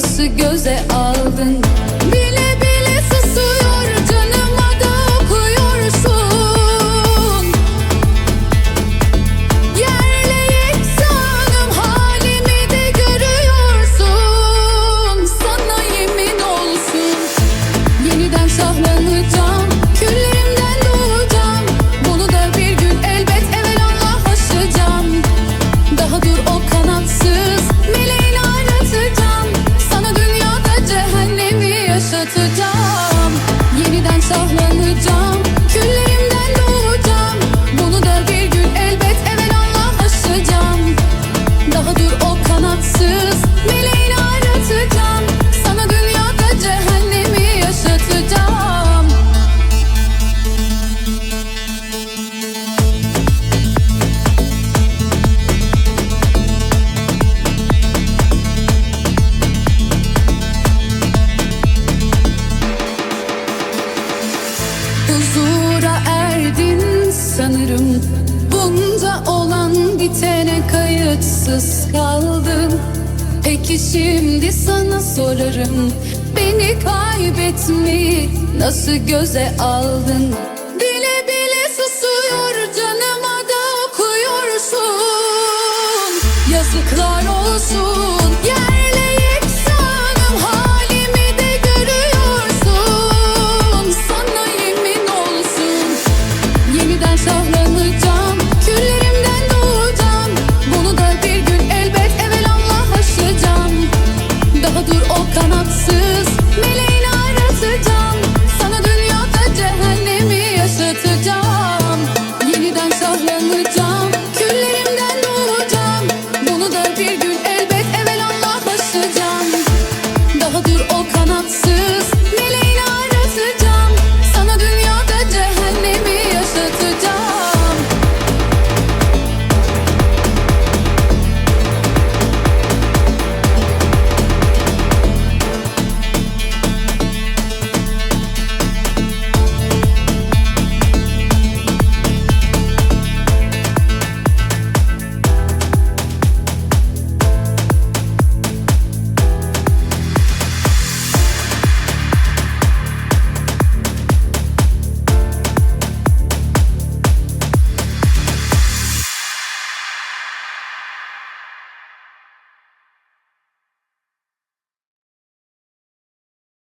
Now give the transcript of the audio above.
nasıl göze aldın to do sanırım Bunca olan bitene kayıtsız kaldım Peki şimdi sana sorarım Beni kaybetmeyi nasıl göze aldın? Bile bile susuyor canıma da okuyorsun. Yazıklar olsun